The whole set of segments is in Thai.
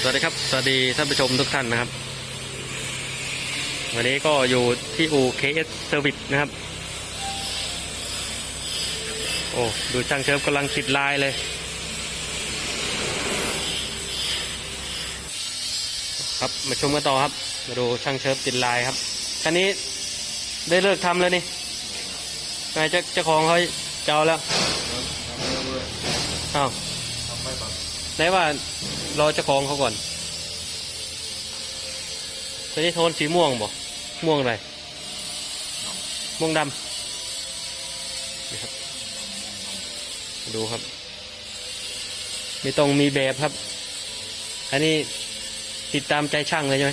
สวัสดีครับ สวัสดีท่านผู้ชมทุกท่านนะครับ วันนี้ก็อยู่ที่อู่ KS Service นะครับ โอ้ ดูช่างเชิฟกำลังติดลายเลย ครับ มาชมกันต่อครับ มาดูช่างเชิฟติดลายครับคันนี้ได้เลิกทำแล้วนี่นายเจ้าเจ้าของเขาเจ้าแล้วอ้าว ไหนว่ารอเจ้าของเขาก่อนตัวนี้โทนสีม่วงบ่ม่วงอะไรม่วงดำนี่ครับดูครับ ไม่ต้องมีแบบครับ อันนี้ติดตามใจช่างเลยใช่ไหม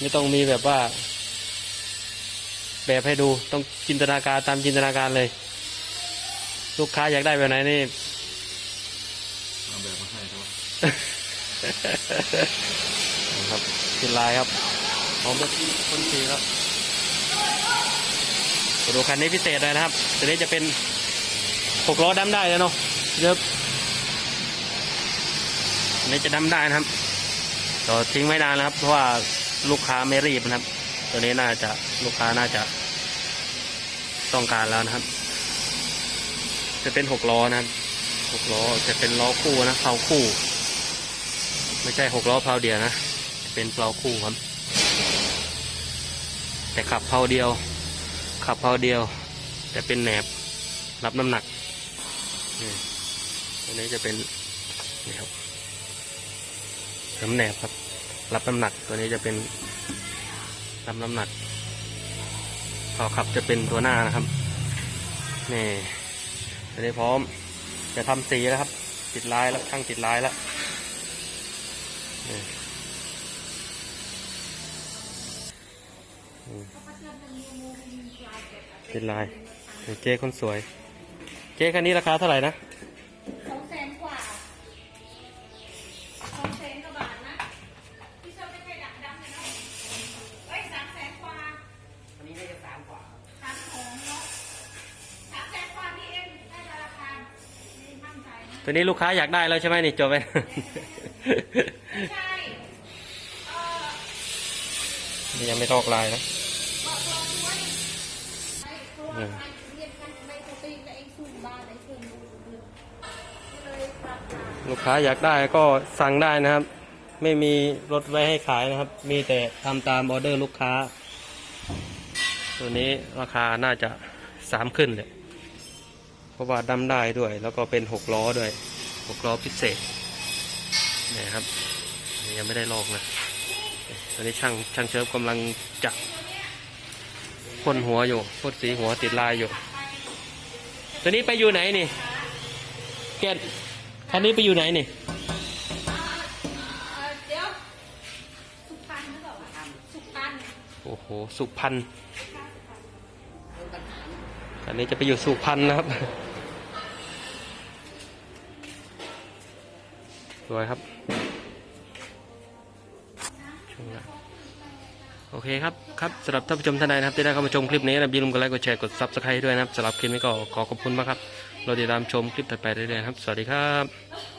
ไม่ต้องมีแบบว่า แบบให้ดูต้องจินตนาการตามจินตนาการเลย ลูกค้าอยากได้แบบไหนนี่ เอาแบบมาให้ครับครับติดลายครับพร้อมจะต้นสีแล้วมาดูคันนี้พิเศษเลยนะครับตัวนี้จะเป็นหกล้อดำได้แล้วเนาะเยอะอันนี้จะดำได้นะครับก็ทิ้งไม่นานนะครับ เพราะว่าลูกค้าไม่รีบนะครับ ตัวนี้น่าจะลูกค้าน่าจะ ต้องการแล้วนะครับ จะเป็นหกล้อนะครับ หกล้อจะเป็นล้อคู่นะเพลาคู่ ไม่ใช่หกล้อเพลาเดียวนะ เป็นเพลาคู่ครับ แต่ขับเพลาเดียว ขับเพลาเดียว แต่เป็นแหนบรับน้ำหนักนี่ตัวนี้จะเป็นนี่ครับน้ำแหนบครับ รับน้ำหนักตัวนี้จะเป็นรับน้ำหนักพอขับจะเป็นตัวหน้านะครับนี่ตัวนี้พร้อม จะทำสีแล้วครับ ติดลายแล้วช่างติดลายแล้วติดลายเจ๊คนสวย เจ๊คันนี้ราคาเท่าไหร่นะ ตัวนี้ลูกค้าอยากได้แล้วใช่ไหมนี่จบไปไม่ใช่เออนี่ยังไม่ตอกลายนะบอกลองดูว่านี่ไอ้ตัวไอ้เรียนกันในปกติกับไอ้สูงบ้านไอ้เพื่อนดูดูก็เลยปรับมาลูกค้าอยากได้ก็สั่งได้นะครับ ไม่มีรถไว้ให้ขายนะครับ มีแต่ทำตามออเดอร์ลูกค้า ตัวนี้ราคาน่าจะสามขึ้นเลย เพราะว่าดำได้ด้วย แล้วก็เป็นหกล้อด้วยหกล้อพิเศษนี่ครับอันนี้ยังไม่ได้ลอกนะตอนนี้ช่างช่างเชิฟกำลังจะพ่นหัวอยู่พ่นสีหัวติดลายอยู่ ตัวนี้ไปอยู่ไหนนี่เกตคันนี้ไปอยู่ไหนนี่เอ่อเดี๋ยวสุพรรณหรือเปล่าวะสุพรรณโอ้โหสุพรรณอันนี้จะไปอยู่สุพรรณนะครับ สวยครับช่วงหน้าโอเคครับ ครับสำหรับท่านผู้ชมท่านใดนะครับที่ได้เข้ามาชมคลิปนี้นะอย่าลืมกดไลค์กดแชร์กดซับสไครต์ด้วยนะครับสำหรับคลิปนี้ก็ขอขอบคุณมากครับ เราติดตามชมคลิปถัดไปเรื่อยๆครับ สวัสดีครับ